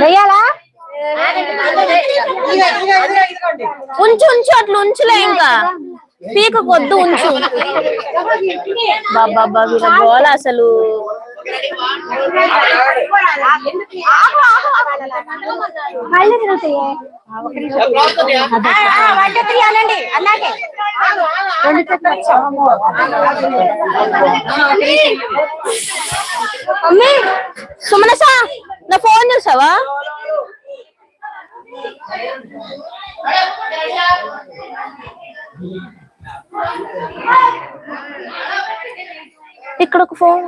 వెయ్యాలా? ఉంచు ఉంచు అట్లా ఉంచులే ఇంకా. పీక కొద్దు ఉంచు. బాబా వీళ్ళ గోల అసలు. మళ్ళీ తిరుగుతాయి. అలాగే మమ్మీ సుమనసా నా ఫోన్ చూసావా ఇక్కడ ఒక ఫోన్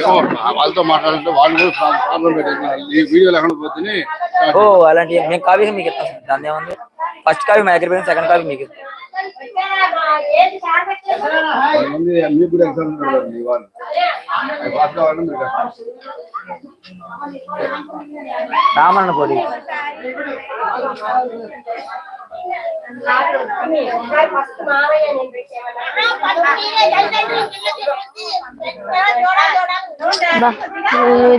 ఏమో, వాళ్ళతో మాట్లాడుతుంటే వాళ్ళు కూడా ప్రాబ్లం- పెట్టేస్తున్నారు ఈ వీడియో లేకుండా పోతే ఓ అలాంటి మేము కాపీ మీకు ఇస్తాం సార్. దాన్ని ఏముంది? ఫస్ట్ కాపీ మా దగ్గర పోయింది సెకండ్ కాపీ మీకు. ఇస్తాం కొంతమంది మీకు కూడా ఎగ్జామ్ పెడతారు ఈ వాళ్ళు. అవి పాస్ కావాలని మీరు కష్టం. రామన్న పోటీ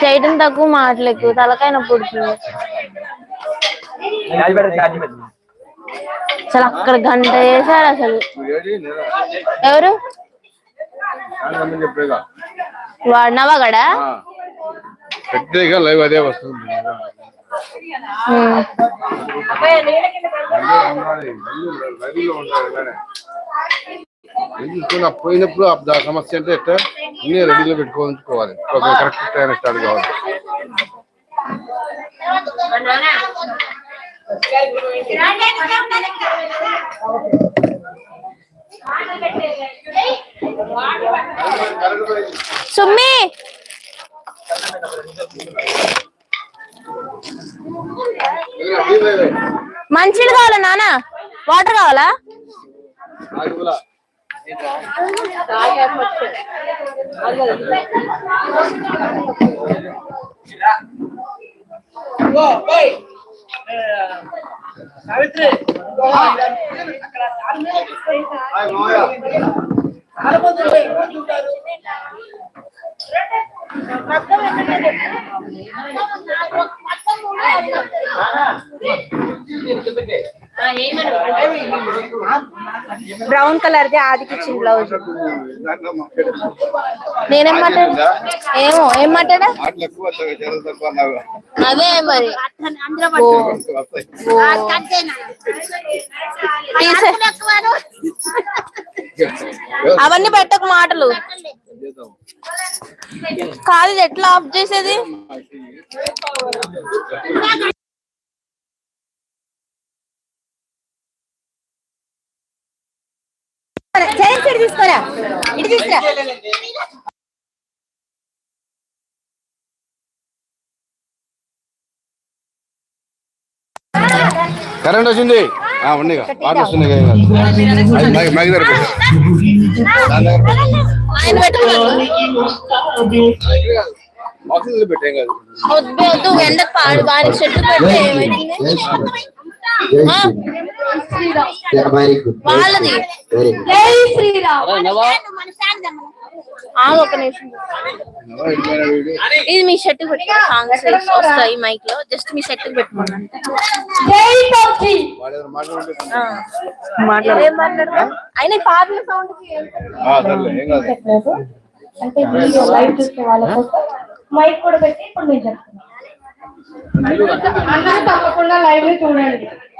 చేయటం తక్కువ మాటలు ఎక్కువ తలకాయ నొప్పి పుడుతుంది అసలు అక్కడ గంట వేసారు అసలు. ఎవరు? వాడినావా చెప్పేగా పెద్దగా లైవ్ అదే వస్తుంది. ఎందుకు పోయినప్పుడు ఆ సమస్య అంటే ఎట్లా అన్ని రెడీలో పెట్టుకోవాలి కరెక్ట్ టైం స్టార్ట్ కావాలి సుమ్మి. మంచిది కావాలా నాన్న వాటర్ కావాలా? బ్రౌన్ కలర్ ది ఆదికి ఇచ్చిన బ్లౌజ్ నేనేం మాట్లాడా ఏమో ఏం మాట్లాడా. అదే మరి అవన్నీ పెట్టకు మాటలు. కాదు ఎట్లా ఆఫ్ చేసేది చేసి తీసుకోరా ఇటు తీసుకురా కరెంట్ వచ్చింది ఆ, ఉన్నాయి. వాటర్ వస్తున్నాయి కదా మైక్ దగ్గర ఆయన పెట్టుకున్నాను బాక్సులు పెట్టాం కాదు. వద్దు వద్దు ఎండకు పాడు వారి చెట్టు పెడితే ఏమైంది వెరీ గుడ్ వాళ్ళది వెరీ గుడ్ జై శ్రీరామ్ ఆగు ఒక నిమిషం. ఇది మీ షర్ట్ పెట్టుకో సాంగ్స్ వస్తాయి మైక్లో జస్ట్ మీ షర్ట్ పెట్టుకోండి. ఈ పాటల సౌండ్ ఆ, సర్లే ఏం కాదు. అంటే వీడియో లైవ్ చూసే వాళ్ళ కోసం మైక్ కూడా పెట్టి ఇప్పుడు నేను చెప్తాను అందరూ తప్పకుండా లైవ్ చూడండి.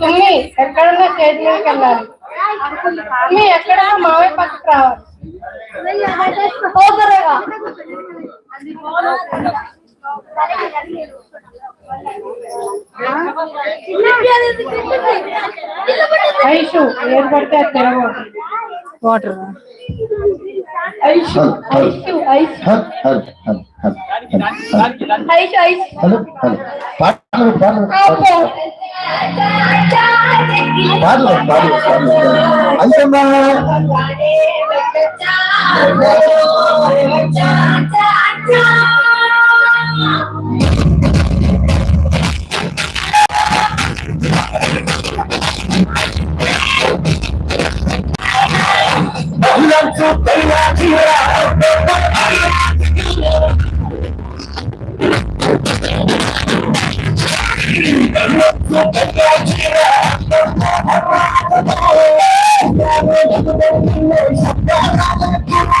మమ్మీ ఎక్కడున్నా స్టేజ్ మీదకి వెళ్ళాలి మమ్మీ ఎక్కడున్నా మావయ్య పక్కకు రావాలి పోతారుగా. ఐషు ఏది పడితే అది తిరగకూడదు వాటర్ ఐషు ఐషు ఐషు హల్ హల్ హల్ హల్ హల్ ఐషు ఐషు హలో హలో పాటలు పాటలు అబ్బో. పాటలు పాటలు పాటలు అయ్యమ్మా Thank you.